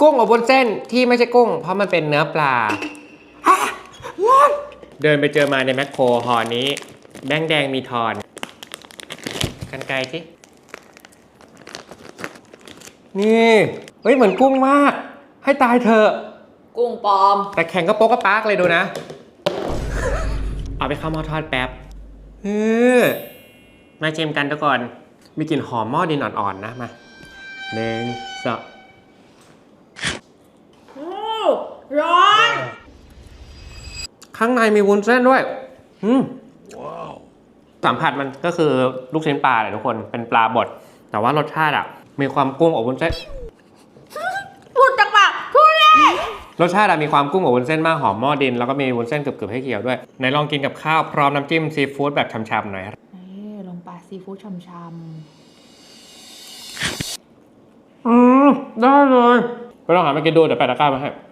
กุ้งอบวุ้นเส้นที่ไม่ใช่กุ้ง เพราะมันเป็นเนื้อปลาเดินไปเจอมาในแมคโครห่อนี้แดงแดงๆมีทอนกันไกลสิ นี่เฮ้ยเหมือนกุ้งมาก ให้ตายเถอะ กุ้งปลอม แต่แข็งก็โป๊กก็ปากเลยดูนะ เอาไปเข้าหม้อทอดแป๊บเออมาชิมกันทุกคน มีกลิ่นหอมหม้อดินอ่อนๆนะมาหนึ่งสอง โอ้ร้อน ข้างในมีวุ้นเส้นด้วย อืมสัมผัสมันก็คือลูกชิ้นปลาแหละทุกคนเป็นปลาบด แต่ว่ารสชาติอะ มีความกุ้งอบวุ้นเส้นพูดจากปากพูดเลยรสชาติอะมีความกุ้งอบวุ้นเส้นมากหอมหม้อดิน แล้วก็มีวุ้นเส้นกรึบๆให้เคี้ยวด้วยไหนลองกินกับข้าวพร้อมน้ำจิ้มซีฟู้ดแบบช่ำๆหน่อยครับนี่ลงปลาซีฟู้ดชำอืมได้เลยไปลองหามากินดูเดี๋ยวแปะตะกร้ามาให้ๆ